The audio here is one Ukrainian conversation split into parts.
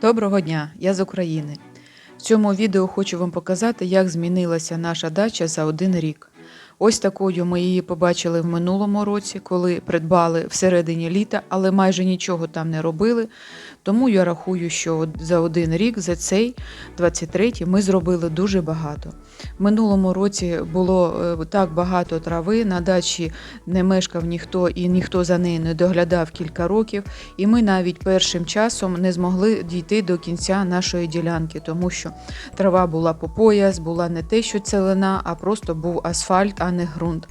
Доброго дня, я з України. В цьому відео хочу вам показати, як змінилася наша дача за один рік. Ось такою ми її побачили в минулому році, коли придбали всередині літа, але майже нічого там не робили. Тому я рахую, що за один рік, за цей 23-й, ми зробили дуже багато. В минулому році було е, так багато трави, на дачі не мешкав ніхто і ніхто за нею не доглядав кілька років. І ми навіть першим часом не змогли дійти до кінця нашої ділянки, тому що трава була по пояс, була не те, що целина, а просто був асфальт, а не ґрунт.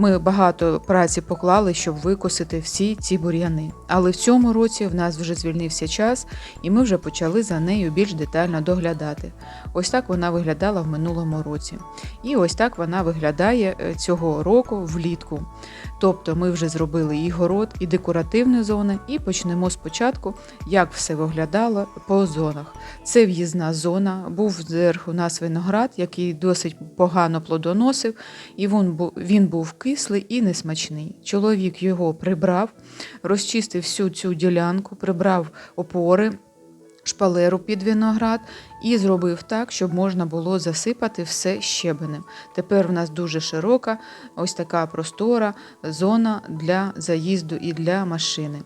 Ми багато праці поклали, щоб викосити всі ці бур'яни. Але в цьому році в нас вже звільнився час, і ми вже почали за нею більш детально доглядати. Ось так вона виглядала в минулому році. І ось так вона виглядає е, цього року влітку. Тобто ми вже зробили і город, і декоративні зони, і почнемо спочатку, як все виглядало по зонах. Це в'їзна зона, був зверху у нас виноград, який досить погано плодоносив, і він був, кислий і несмачний. Чоловік його прибрав, розчистив всю цю ділянку, прибрав опори. Шпалеру під виноград і зробив так, щоб можна було засипати все щебенем. Тепер в нас дуже широка, ось така простора зона для заїзду і для машини.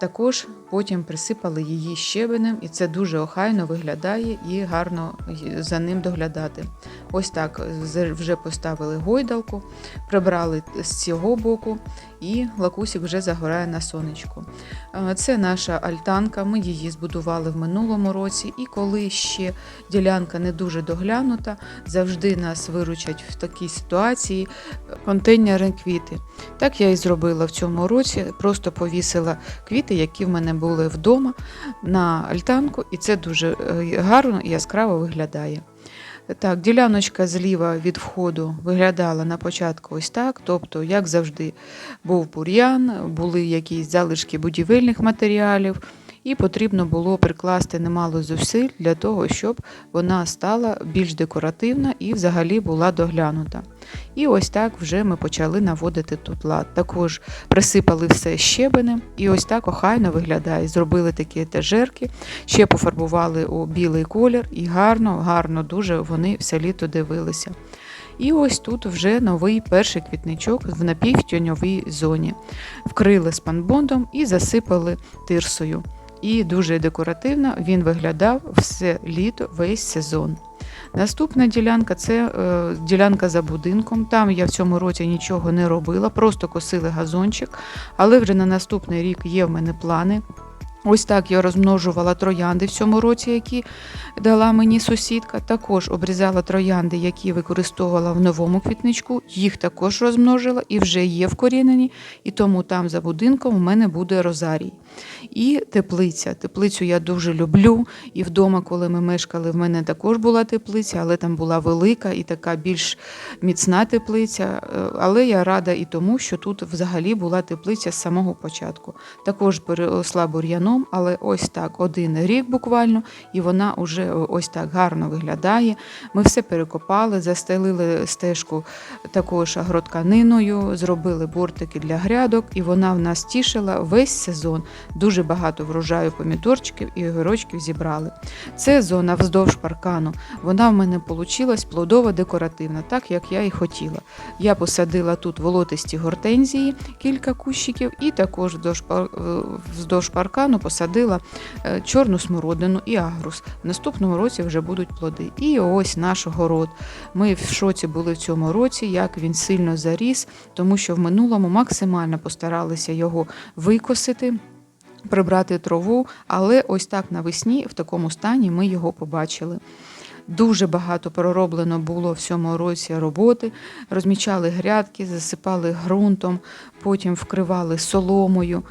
Також потім присипали її щебенем, і це дуже охайно виглядає і гарно за ним доглядати. Ось так вже поставили гойдалку, прибрали з цього боку, і лакусик вже загорає на сонечку. Е, Це наша альтанка. Ми її збудували в минулому році, і коли ще ділянка не дуже доглянута, завжди нас виручать в такій ситуації е, контейнери квіти. Так я і зробила в цьому році, просто повісила квіти, які в мене були вдома на альтанку, і це дуже е, гарно і яскраво виглядає. Так, діляночка зліва від входу виглядала на початку ось так. Тобто, як завжди, був бур'ян, були якісь залишки будівельних матеріалів, і потрібно було прикласти немало зусиль для того, щоб вона стала більш декоративна і взагалі була доглянута. І ось так вже ми почали наводити тут лад. Також присипали все щебенем, і ось так охайно виглядає. Зробили такі етажерки, ще пофарбували у білий колір, і гарно, гарно дуже вони все літо дивилися. І ось тут вже новий перший квітничок в напівтіньовій зоні. Вкрили спанбондом і засипали тирсою. І дуже декоративно він виглядав все літо, весь сезон. Наступна ділянка це е, ділянка за будинком. Там я в цьому році нічого не робила, просто косили газончик. Але вже на наступний рік є в мене плани. Ось так я розмножувала троянди в цьому році, які дала мені сусідка. Також обрізала троянди, які використовувала в новому квітничку. Їх також розмножила і вже є вкорінені. І тому там за будинком у мене буде розарій. І теплиця. Теплицю я дуже люблю. І вдома, коли ми мешкали, в мене також була теплиця, але там була велика і така більш міцна теплиця. Е, Але я рада і тому, що тут взагалі була теплиця з самого початку. Також переросла бур'яном, але ось так один рік буквально, і вона вже ось так гарно виглядає. Ми все перекопали, застелили стежку також агротканиною, зробили бортики для грядок, і вона в нас тішила весь сезон. Дуже багато врожаю помідорчиків і огірочків зібрали. Це зона вздовж паркану. Вона в мене вийшла плодово-декоративна, так як я і хотіла. Я посадила тут волотисті гортензії, кілька кущиків, і також вздовж, е, паркану посадила е, чорну смородину і агрус. В наступному році вже будуть плоди. І ось наш город. Ми в шоці були в цьому році, як він сильно заріс, тому що в минулому максимально постаралися його викосити. Прибрати траву, але ось так навесні в такому стані ми його побачили. Дуже багато пророблено було в цьому році роботи. Розмічали грядки, засипали ґрунтом, потім вкривали соломою.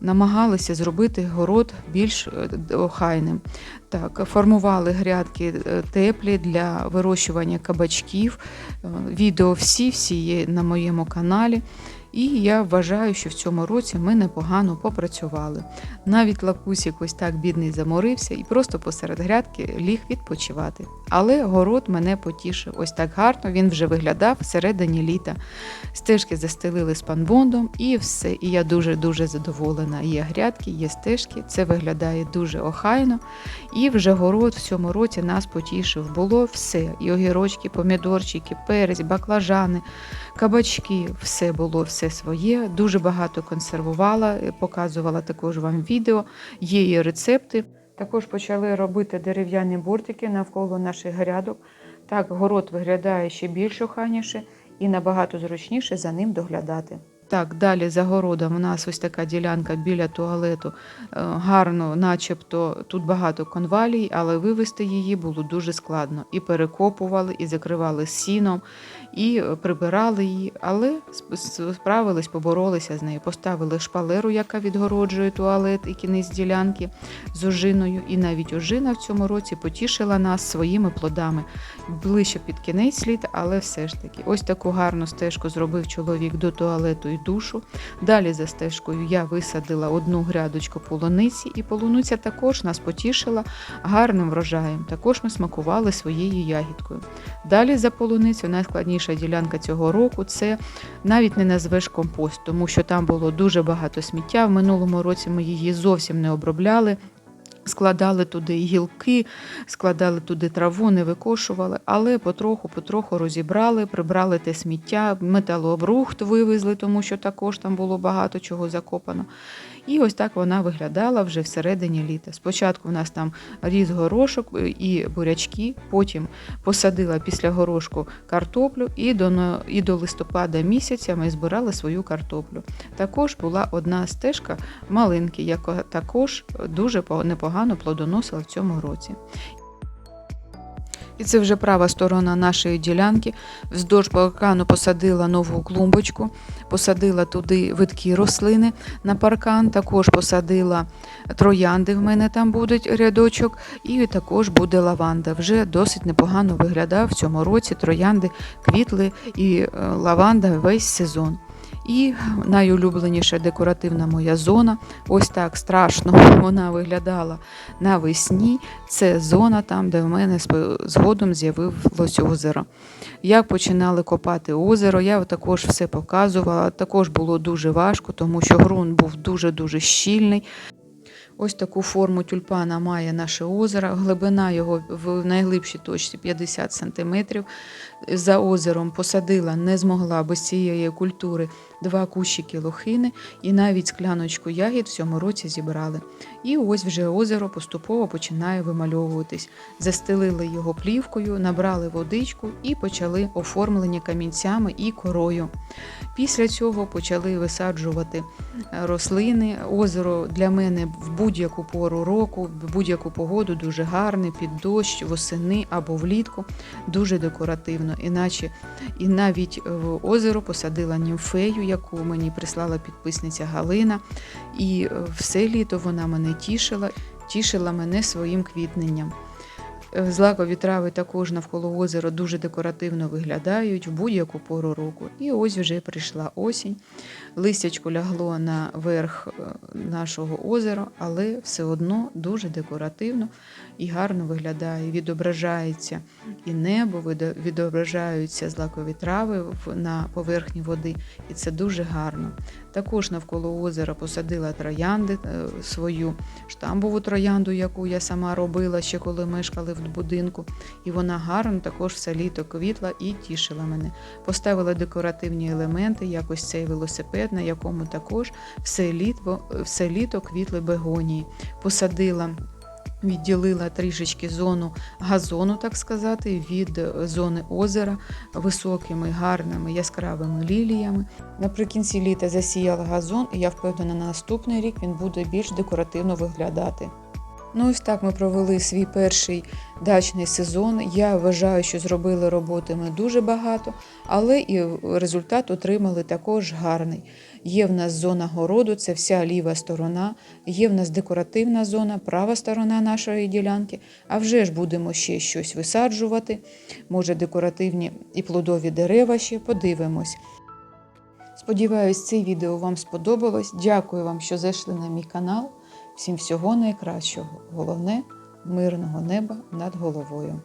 Намагалися зробити город більш е, охайним. Так, формували грядки е, теплі для вирощування кабачків. Е, Відео всі всі є на моєму каналі. І я вважаю, що в цьому році ми непогано попрацювали. Навіть лакусік ось так бідний заморився і просто посеред грядки ліг відпочивати. Але город мене потішив. Ось так гарно він вже виглядав всередині літа. Стежки застелили спанбондом і все. І я дуже-дуже задоволена. Є грядки, є стежки. Це виглядає дуже охайно. І вже город в цьому році нас потішив. Було все: і огірочки, помідорчики, перець, баклажани, кабачки. Все було все своє. Дуже багато консервувала, е, показувала також вам відео. Є і рецепти. Також почали робити дерев'яні бортики навколо наших грядок. Так, город виглядає ще більш охайніше і набагато зручніше за ним доглядати. Так, далі за городом у нас ось така ділянка біля туалету. Е, Гарно, начебто тут багато конвалій, але вивести її було дуже складно. І перекопували, і закривали сіном, і е, прибирали її, але справились, поборолися з нею. Поставили шпалеру, яка відгороджує туалет і кінець ділянки з ожиною. І навіть ожина в цьому році потішила нас своїми плодами. Ближче під кінець літа, але все ж таки. Ось таку гарну стежку зробив чоловік до туалету і душу. Далі за стежкою я висадила одну грядочку полуниці, і полуниця також нас потішила гарним врожаєм. Також ми смакували своєю ягідкою. Далі за полуницю найскладніша ділянка цього року це навіть не назвеш компост, тому що там було дуже багато сміття. В минулому році ми її зовсім не обробляли. Складали туди гілки, складали туди траву, не викошували, але потроху-потроху розібрали, прибрали те сміття, металообрухт вивезли, тому що також там було багато чого закопано. І ось так вона виглядала вже всередині літа. Спочатку в нас там ріс горошок і бурячки, потім посадила після горошку картоплю, і до, і до листопада місяця ми збирали свою картоплю. Також була одна стежка малинки, яка також дуже непогано плодоносила в цьому році. І це вже права сторона нашої ділянки. Вздовж паркану посадила нову клумбочку, посадила туди видкі рослини на паркан, також посадила троянди. В мене там будуть рядочок, і також буде лаванда. Вже досить непогано виглядав в цьому році. Троянди квітли і е, лаванда весь сезон. І найулюбленіша декоративна моя зона. Ось так страшно вона виглядала навесні. Це зона там, де в мене згодом з'явилось озеро. Як починали копати озеро, я також все показувала. Також було дуже важко, тому що ґрунт був дуже-дуже щільний. Ось таку форму тюльпана має наше озеро. Глибина його в найглибшій точці 50 см. За озером посадила, не змогла без цієї культури два кущики лохини і навіть скляночку ягід в цьому році зібрали. І ось вже озеро поступово починає вимальовуватись. Застелили його плівкою, набрали водичку і почали оформлення камінцями і корою. Після цього почали висаджувати е, рослини. Озеро для мене в будь-яку пору року, будь-яку погоду дуже гарний, під дощ, восени або влітку, дуже декоративно. Іначе і навіть в озеро посадила німфею, яку мені прислала підписниця Галина. І е, все літо вона мене тішила, тішила мене своїм квітненням. Е, Злакові трави також навколо озера дуже декоративно виглядають в будь-яку пору року. І ось вже прийшла осінь. Листячко лягло на верх е, нашого озера, але все одно дуже декоративно і гарно виглядає. Відображається і небо, відображаються злакові трави на поверхні води, і це дуже гарно. Також навколо озера посадила троянди е, свою штамбову троянду, яку я сама робила ще коли мешкали в будинку. І вона гарно також все літо квітла і тішила мене. Поставила декоративні елементи, як ось цей велосипед, на якому також все літо, все літо квітли бегонії. Посадила. Відділила трішечки зону газону, так сказати, від е, зони озера високими, гарними, яскравими ліліями. Наприкінці літа засіяла газон, і я впевнена, на наступний рік він буде більш декоративно виглядати. Ну, ось так ми провели свій перший дачний сезон. Я вважаю, що зробили роботи ми дуже багато, але і результат отримали також гарний. Є в нас зона городу, це вся ліва сторона, є в нас декоративна зона, права сторона нашої ділянки. А вже ж будемо ще щось висаджувати. Може, декоративні і плодові дерева ще подивимось. Сподіваюсь, це відео вам сподобалось. Дякую вам, що зайшли на мій канал. Всім всього найкращого. Головне мирного неба над головою.